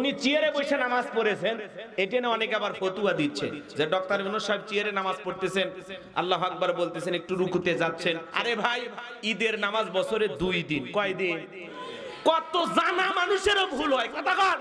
উনি চেয়ারে বসে নামাজ পড়েছেন। এটা নিয়ে অনেকে আবার ফতুয়া দিচ্ছে যে ডক্টর ইউনুস সাহেব চেয়ারে নামাজ পড়তেছেন। আল্লাহ আকবার বলতেছেন, একটু রুকুতে যাচ্ছেন। আরে ভাই, ঈদের নামাজ বছরে দুই দিন। কয় দিন কত জানা মানুষেরও ভুল হয়। কথা কর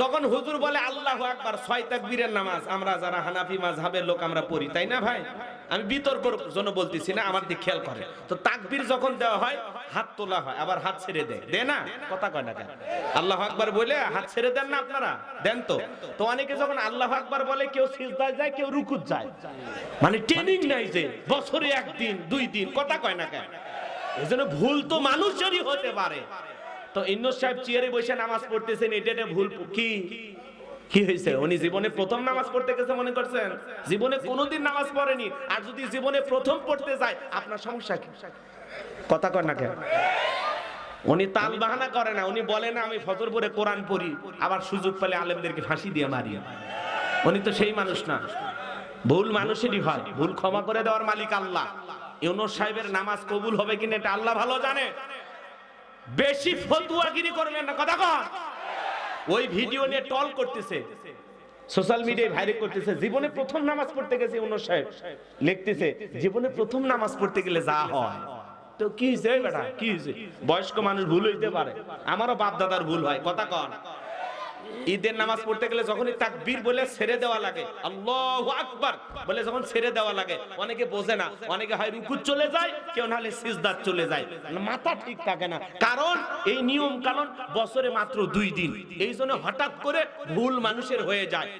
যখন হুজুর বলে, আল্লাহু আকবার, ছয় তাকবীরের নামাজ, আমরা যারা হানাফি মাযহাবের লোক, আমরা পড়ি, তাই না ভাই? আমি বিতর্কর জন্য বলতেছি না, আমার দিক খেয়াল করে। তো তাকবীর যখন দেওয়া হয়, হাত তোলা হয়, আবার হাত ছেড়ে দেয়। দে না? কথা কয় না আল্লাহু আকবার বলে, হাত ছেড়ে দেন না আপনারা? দেন তো। তো অনেকে যখন আল্লাহ আকবার বলে, কেউ সিজদায় যায়, কেউ রুকুত যায়। মানে ট্রেনিং নাই যে, বছরে একদিন, দুই দিন, কথা কয় না কেন? এই জন্য ভুল তো মানুষেরই হতে পারে। তো ইন্নুস সাহেব চেয়ারে বসে নামাজ পড়তেছেন, এটা একটা ভুল কি? কি হয়েছে? উনি জীবনে প্রথম নামাজ পড়তে গেছে মনে করছেন? জীবনে কোনোদিন নামাজ পড়েনি। আর যদি জীবনে প্রথম পড়তে যায়, আপনার সমস্যা কি? কথা কর না কেন? উনি তাল বাহানা করে না, উনি বলে না, আমি ফজর পরে কোরআন পড়ি, আবার সুযোগ পেলে আলেমদেরকে ফাঁসি দিয়ে মারি। উনি তো সেই মানুষ না। ভুল মানুষেরই হয়। ভুল ক্ষমা করে দেওয়ার মালিক আল্লাহ। ইউনুস সাহেবের নামাজ কবুল হবে কিনা, এটা আল্লাহ ভালো জানে। বেশি ফতুয়াগিরি করবেন না। কথা কন। ওই ভিডিও নিয়ে টল করতেছে। সোশ্যাল মিডিয়ায় ভাইরাল করতেছে। জীবনে প্রথম নামাজ পড়তে গেছে উনো সাহেব। লিখতেছে, জীবনে প্রথম নামাজ পড়তে গেলে যা হয়। তো কি হয়েছে বেটা? কি হয়েছে? বয়স্ক মানুষ ভুল হইতে পারে। আমারও বাপ দাদার ভুল হয়। কথা কন। ঈদের নামাজ পড়তে গেলে যখনই তাকবীর বলে ছেড়ে দেওয়া লাগে, আল্লাহু আকবার বলে যখন ছেড়ে দেওয়া লাগে, অনেকে বোঝে না, অনেকে হয় রুকুত চলে যায়, কেউ নাহলে সিজদাত চলে যায়। মাথা ঠিক থাকে না। কারণ এই নিয়ম কারণ বছরে মাত্র দুই দিন। এই জন্য হঠাৎ করে ভুল মানুষের হয়ে যায়।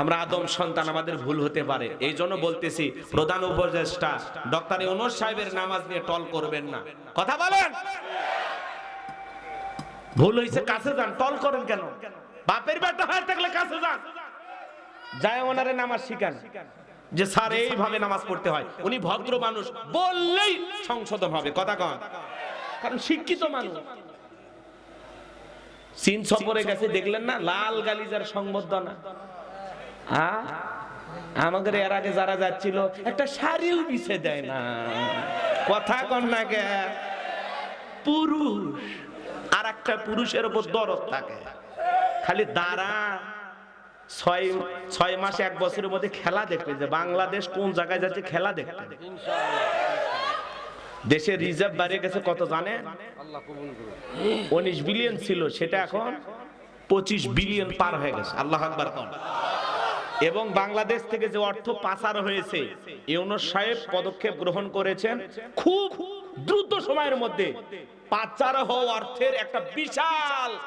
আমরা আদম সন্তান, আমাদের ভুল হতে পারে। এই জন্য বলতেছি, প্রধান উপদেষ্টা, ডক্টর ইউনুস সাহেবের নামাজ নিয়ে টল করবেন না। কথা বলেন? ভুল হয়েছে কাছে যান টল করেন কেন? বাপের বেটা হয়ে থাকলে কাছে যান। যায় ওনারে নামাজ শিখান। যে স্যার, এইভাবে নামাজ পড়তে হয়। উনি ভদ্র মানুষ, বললেই সংশোধন হবে, কথা কন। কারণ শিক্ষিত মানুষ। চীন সফরে গেছে, দেখলেন না? লাল গালিজার সংবর্ধনা। হ্যাঁ আমাদের এর আগে যারা যাচ্ছিল, একটা শাড়িও বিছে দেয় না। কথা কন না কে? পুরুষ। একটা পুরুষের উপর দরদ থাকে। খালি দাঁড়া, ছয় ছয় মাস, এক বছরের মধ্যে খেলা দেখবে যে বাংলাদেশ কোন জায়গায় যাচ্ছে খেলা দেখতে। দেশের রিজার্ভ বাড়িয়ে গেছে কত জানে? উনিশ বিলিয়ন ছিল, সেটা এখন পঁচিশ বিলিয়ন পার হয়ে গেছে। আল্লাহ আকবার এবং বাংলাদেশ থেকে যে অর্থ পাচার হয়েছে, ইউনুস সাহেব পদক্ষেপ গ্রহণ করেছেন খুব দ্রুত সময়ের মধ্যে পাচার হওয়া অর্থের একটা বিশাল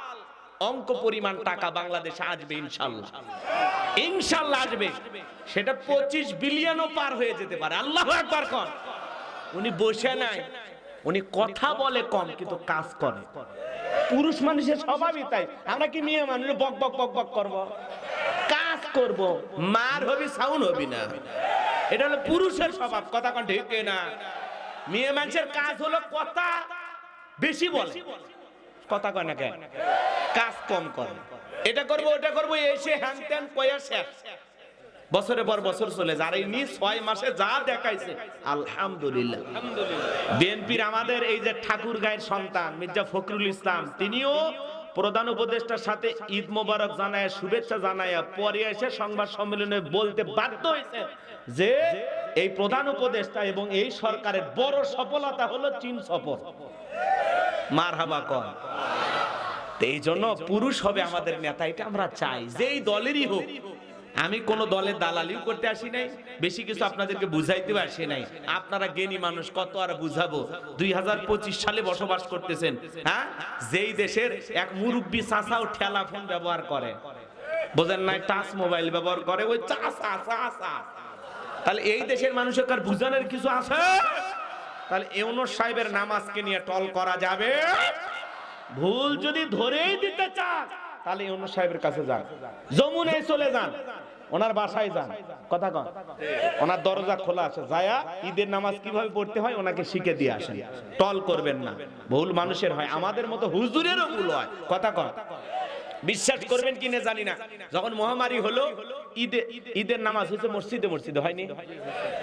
অঙ্ক পরিমাণ টাকা বাংলাদেশে আসবে, ইনশাল্লাহ। ইনশাল্লাহ আসবে। সেটা পঁচিশ বিলিয়নও পার হয়ে যেতে পারে। আল্লাহ একবার কর উনি বসে নাই। উনি কথা বলে কম, কিন্তু কাজ করে। পুরুষ মানুষের স্বভাবই তাই। আমরা কি মেয়ে মানুষ? বক বক বক বক করব। কাজ করব। মার হবি সাউন্ড হবি না। এটা হলো পুরুষের স্বভাব। কথা কোন, ঠিক না মেয়ে মানুষের কাজ হলো কথা বেশি বলে। কথা কয় না কেন? কাজ কম করে। এটা করব, ওটা করব এসে হ্যান ত্যান কয়া শেষ। বছরের পর বছর চলে যায়। আর ইনি ছয় মাসে যা দেখাইছে, আলহামদুলিল্লাহ। বিএনপির আমাদের এই যে ঠাকুর গায়ের সন্তান, মির্জা ফখরুল ইসলাম, তিনিও প্রধান উপদেষ্টার সাথে ঈদ মোবারক জানায়, শুভেচ্ছা জানায়, পরে এসে সংবাদ সম্মেলনে বলতে বাধ্য হয়েছে যে এই প্রধান উপদেষ্টা এবং এই সরকারের বড় সফলতা হলো চীন সফর। মার হাবা কর এই জন্য পুরুষ হবে আমাদের নেতা, এটা আমরা চাই। যেই দলেরই হোক, আমি কোন দলের দালালিও করতে আসি নাই, বেশি কিছু আপনাদেরকে বুঝাইতে আসি নাই। আপনারা জ্ঞানী মানুষ, কত আর বুঝাবো? দুই হাজার পঁচিশ সালে বসবাস করতেছেন হ্যাঁ? যেই দেশের এক মুরব্বী চাষাও ঠেলা ফোন ব্যবহার করে। বোঝেন নাই, টাচ মোবাইল ব্যবহার করে, ওই চাষা চাষা তাহলে এই দেশের মানুষের কার বুঝানোর কিছু আছে? তাহলে ইউনুস সাহেবের নামাজকে নিয়ে টল করা যাবে? ভুল যদি ধরেই দিতে চান, তাহলে ইউনুস সাহেবের কাছে যান। যমুনায় চলে যান। ওনার বাসায় যান। কথা কন। ওনার দরজা খোলা আছে। যায়া ঈদের নামাজ কীভাবে পড়তে হয়, ওনাকে শিখে দিয়ে আসেন। টল করবেন না। ভুল মানুষের হয়। আমাদের মতো হুজুরেরও ভুল হয়। কথা কন। বিশ্বাস করবেন কি না জানি না। যখন মহামারী হলো, ঈদে ঈদের নামাজ হয়েছে, মসজিদে মসজিদে হয়নি।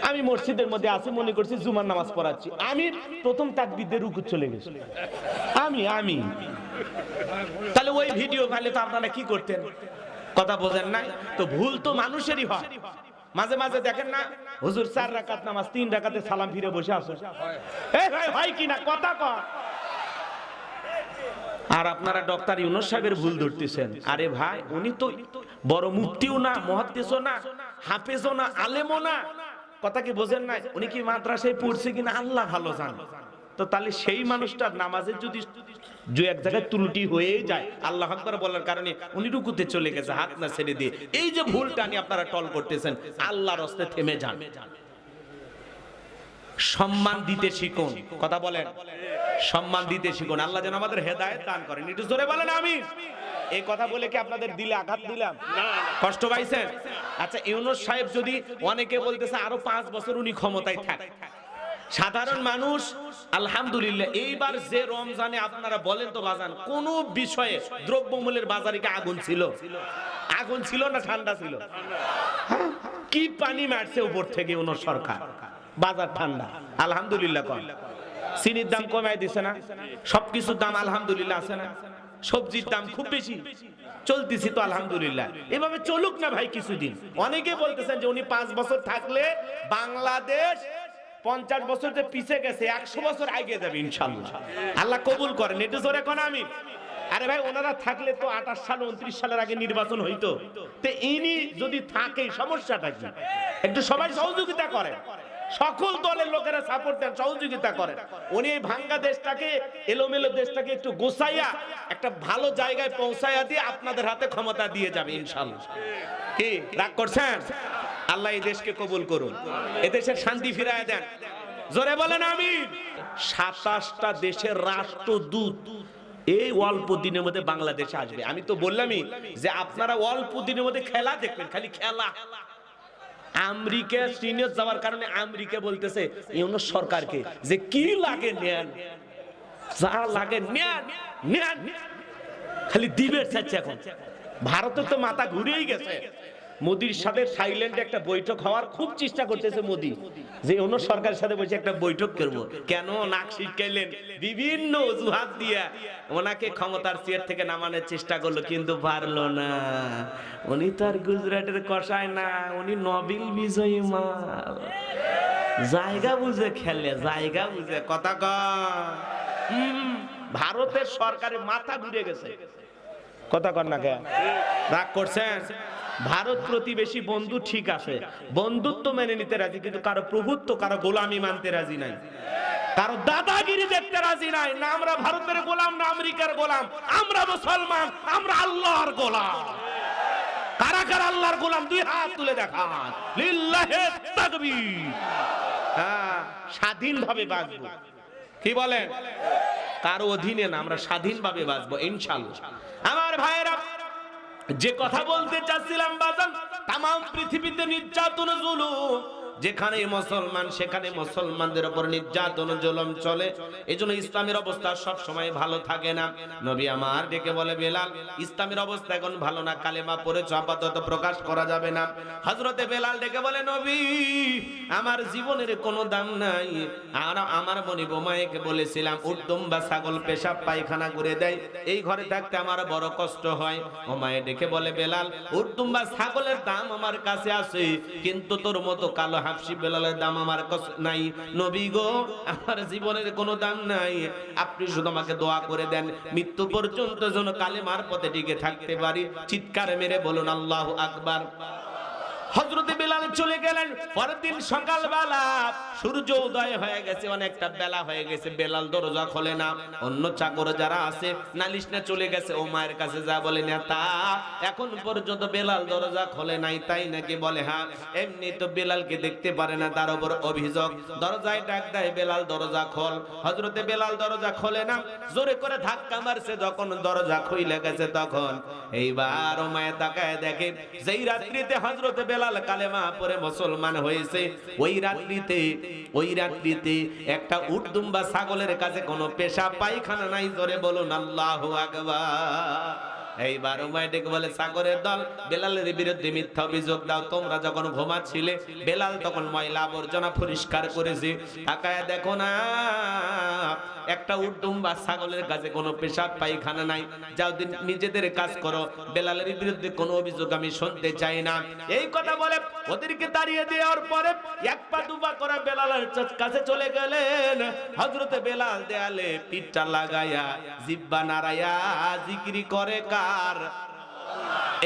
আমি মসজিদের মধ্যে আছি, মনে করছি জুমার নামাজ পড়াচ্ছি। আমি প্রথম তাকবীরদের রুকু চলে গেছি। আমি আমি। তাহলে ওই ভিডিও ফাইলে তো আপনারা কি করতেন? কথা বোঝেন নাই? তো ভুল তো মানুষেরই হয়। মাঝে মাঝে দেখেন না, হুজুর চার রাকাত নামাজ, তিন রাকাতে সালাম ফিরে বসে আসো। এই ভাই হয় কথা কর আর আপনারা ডক্টর ইউনুস সাহেবের ভুল ধরতেছেন। আরে ভাই, উনি তো বড় না, মহাদ্দেশও না, হাফেজও না, আলেমও না। কথা কি বোঝেন না উনি কি মাদ্রাসায় পড়ছে কিনা আল্লাহ ভালো জানে। তো তাহলে সেই মানুষটার নামাজের যদি যে এক জায়গায় ত্রুটি হয়ে যায়, আল্লাহ আকবার বলার কারণে উনি রুকুতে চলে গেছে, হাত না ছেড়ে দিয়ে। এই যে ভুলটা নিয়ে আপনারা টল করতেছেন, আল্লাহর হস্তে থেমে যান। সম্মান দিতে শিখুন। কথা বলেন। সম্মান দিতে শিখুন আল্লাহ যেন আমাদের হেদায়েত দান করেন। একটু জোরে বলেন আমি এই কথা বলে কি আপনাদের দিলে আঘাত দিলাম? কষ্ট পাইছেন? আচ্ছা ইউনুস সাহেব যদি অনেকে বলতেছে আরও পাঁচ বছর উনি ক্ষমতায় থাক। সাধারণ মানুষ আলহামদুলিল্লাহ এইবার যে রমজানে আপনারা বলেন তো বাজান কোন বিষয়ে দ্রব্যমূল্যের বাজারে কি আগুন ছিল? আগুন ছিল না ঠান্ডা ছিল? কি পানি মারছে উপর থেকে ওনার সরকার? বাজার ঠান্ডা। আলহামদুলিল্লাহ চিনির দাম কমায় দিছে না। সবকিছুর দাম আলহামদুলিল্লাহ আছে না। সবজির দাম খুব বেশি। চলতেছি তো আলহামদুলিল্লাহ। এভাবে চলুক না ভাই কিছুদিন। অনেকে বলতেছেন যে উনি পাঁচ বছর থাকলে বাংলাদেশ পঞ্চাশ বছর যে পিছে গেছে, একশো বছর আগে যাবে ইনশাল্লাহ আল্লাহ কবুল করেন, একটু জোরে কোন আমি। আরে ভাই, ওনারা থাকলে তো আঠাশ সাল, উনত্রিশ সালের আগে নির্বাচন হইতো। তো ইনি যদি থাকে, সমস্যাটা কি? একটু সবাই সহযোগিতা করে। সকল দলের লোকেরা সাপোর্ট দেন, সহযোগিতা করেন। উনি এই ভাঙ্গা দেশটাকে, এলোমেলো দেশটাকে একটু গোসাইয়া একটা ভালো জায়গায় পৌঁছাইয়া দিয়ে আপনাদের হাতে ক্ষমতা দিয়ে যাবে ইনশাল্লাহ কি, রাগ করছেন? আল্লাহ এই দেশকে কবুল করুন। এদেশের শান্তি ফিরায় দেন। জোরে বলেন আমি সাতাশটা দেশের রাষ্ট্রদূত এই অল্প দিনের মধ্যে বাংলাদেশে আসবে। আমি তো বললামই যে আপনারা অল্প দিনের মধ্যে খেলা দেখবেন, খালি খেলা। আমেরিকা সিনিয়র যাওয়ার কারণে আমেরিকা বলতেছে ইউনো সরকারকে যে কি লাগে নেন, যা লাগে নেন নেন, খালি দিবে চাচ্ছে এখন। ভারতের তো মাথা ঘুরেই গেছে। মোদির সাথে থাইল্যান্ডে একটা বৈঠক হওয়ার খুব চেষ্টা করতেছে মোদি। যে অন্য সরকারের সাথে বসে একটা বৈঠক করব। কেন নাক শিটকাইলেন বিভিন্ন অজুহাত দিয়া ওনাকে ক্ষমতার চেয়ার থেকে নামানোর চেষ্টা করল কিন্তু পারল না। উনি তো আর গুজরাটের কষায় না উনি নবিল বিজয়ী মাল জায়গা বুঝে খেলে জায়গা বুঝে কথা হুম, ভারতের সরকারের মাথা ঘুরে গেছে। কথা কর না কে? রাগ করছেন? ভারত প্রতিবেশী বন্ধু ঠিক আছে। বন্ধুত্ব মেনে নিতে রাজি, কিন্তু কারও প্রভুত্ব, কারও গোলামি মানতে রাজি নাই। কারও দাদাগিরি দেখতে রাজি নাই। না, আমরা ভারতের গোলাম, না আমেরিকার গোলাম। আমরা মুসলমান, আমরা আল্লাহর গোলাম। কারা কারা আল্লাহর গোলাম? দুই হাত তুলে দেখান। লিল্লাহে তাকবীর। হ্যাঁ স্বাধীনভাবে বাঁচবো। কি বলেন? কারও অধীনে না, আমরা স্বাধীনভাবে বাঁচবো ইনশাল্লাহ আমার ভাইয়েরা যে কথা বলতে চাচ্ছিলাম বাজান তাম পৃথিবীতে নির্যাতন জুলুম। যেখানে মুসলমান, সেখানে মুসলমানদের উপর নির্যাতন, জুলুম চলে। এই জন্য ইসলামের অবস্থা সব সময় ভালো থাকে না। নবী আমার ডেকে বলে, বেলাল, ইসলামের অবস্থা এখন ভালো না, কালেমা পড়েছ, আপাতত প্রকাশ করা যাবে না। হজরতে বেলাল ডেকে বলে, নবী, আমার জীবনের কোনো দাম নাই। আর আমার মনি বোমাইকে বলেছিলাম উদ্যম বা ছাগল পেশাব পায়খানা করে দেয়। এই ঘরে থাকতে আমার বড় কষ্ট হয়। ওমায়ে ডেকে বলে, বেলাল উদ্যম বা ছাগলের দাম আমার কাছে আছে, কিন্তু তোর মতো কালো হাফসি বেলালের দাম আমার কাছে নাই। নবী গো, আমার জীবনের কোনো দাম নাই। আপনি শুধু আমাকে দোয়া করে দেন, মৃত্যু পর্যন্ত যেন কালেমার পথে টিকে থাকতে পারি। চিৎকার মেরে বলুন, আল্লাহ আকবার। হজরতে বেলাল চলে গেলেন। পরের দিন সকালবেলা সূর্য উদয় হয়ে গেছে, অনেকটা বেলা হয়ে গেছে, বেলাল দরজা খোলে না। অন্য চাকর যারা আছে, নালিশ না চলে গেছে, ও মায়ের কাছে যা বলে, নেতা, এখন পর্যন্ত বেলাল দরজা খোলে নাই। তাই নাকি বলে হ্যাঁ এমনি তো বেলালকে দেখতে পারে না, তার উপর অভিযোগ। দরজায় ডাক দেয়, বেলাল দরজা খোল। হজরতে বেলাল দরজা খোলে না, জোরে করে ধাক্কা মারছে, যখন দরজা খুইলে গেছে তখন। এইবার ও মায়ের তাকায় দেখে, যেই রাত্রিতে হজরতে বেলাল কালেমা পরে মুসলমান হয়েছে। ওই রাত্রিতে ওই রাত্রিতে একটা উর্দুম্বা ছাগলের কাছে কোনো পেশা পায়খানা নাই, জোরে বলুন, আল্লাহু আকবার। এইবার ডেকে বলে, সাগরের দল, বেলালের বিরুদ্ধে মিথ্যা অভিযোগ দাও। তোমরা যখন ঘুমাচ্ছিলে, বেলাল তখন ময়লা আবর্জনা পরিষ্কার করেছে। দেখো না, একটা উর্দুম বা ছাগলের কাছে কোনো পেশাব, পায়খানা নাই। যাও নিজেদের কাজ করো। বেলালের বিরুদ্ধে কোনো অভিযোগ আমি শুনতে চাই না। এই কথা বলে ওদেরকে দাঁড়িয়ে দেওয়ার পরে এক পা দুপা করে বেলালের কাছে চলে গেলেন। হজরতে বেলাল দেয়ালে পিঠটা লাগাইয়া, জিব্বা নাড়ায়া জিকিরি করে কার?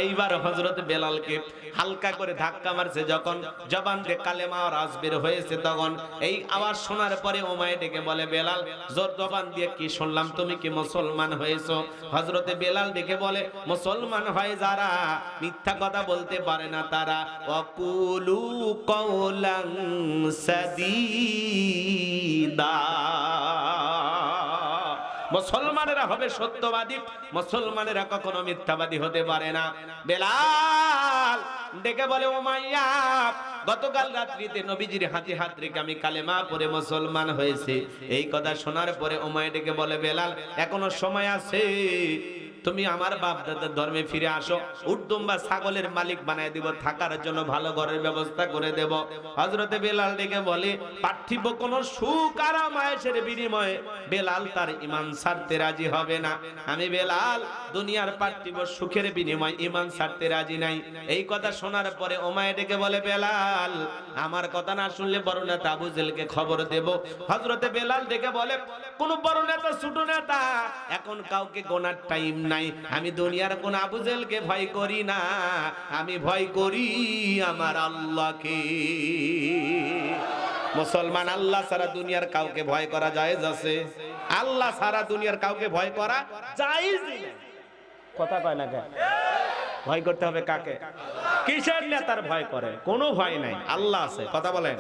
এইবার হজরত বেলালকে হালকা করে ধাক্কা মারছে যখন জবান দিয়ে কালেমা আওয়াজ বের হয়েছে তখন। এই আওয়াজ শোনার পরে ওমায় ডেকে বলে, বেলাল, জোর জবান দিয়ে কি শুনলাম? তুমি কি মুসলমান হয়েছো? হজরতে বেলাল ডেকে বলে, মুসলমান হয় যারা, মিথ্যা কথা বলতে পারে না তারা। অকুলু কৌলাং সাদিদা। মুসলমানেরা হবে সত্যবাদী, মুসলমানেরা কখনো মিথ্যাবাদী হতে পারে না। বেলাল ডেকে বলে, ও মাইয়া, গতকাল রাত্রিতে নবীজির হাতে হাত রেখে আমি কালেমা পরে মুসলমান হয়েছে। এই কথা শোনার পরে ওমায় ডেকে বলে, বেলাল, এখনও সময় আছে। তুমি আমার বাপ দাদার ধর্মে ফিরে আসো উর্দুম বা ছাগলের মালিক বানায় দিব, থাকার জন্য ভালো ঘরের ব্যবস্থা করে দেব। হজরতে বেলাল ডেকে বলে, পার্থিব কোন সুখ আর মায়ের বিনিময়ে বেলাল তার ইমান ছাড়তে রাজি হবে না। আমি বেলাল, দুনিয়ার পার্থিব সুখের বিনিময়ে ইমান ছাড়তে রাজি নাই। এই কথা শোনার পরে ওমায় ডেকে বলে, বেলাল, আমার কথা না শুনলে বড় নেতা আবু খবর দেব। হজরতে বেলাল ডেকে বলে, কোন বড় নেতা ছোট নেতা, এখন কাউকে গোনার টাইম নাই। আমি দুনিয়ার কোন আবু জেলকে ভয় করি না। আমি ভয় করি আমার আল্লাহকে। মুসলমান আল্লাহ সারা দুনিয়ার কাউকে ভয় করা জায়েজ আছে? আল্লাহ সারা দুনিয়ার কাউকে ভয় করা জায়েজ কথা কয় না কেন? ভয় করতে হবে কাকে? কিসের নেতার ভয় করে? কোনো ভয় নাই। আল্লাহ আছে। কথা বলেন।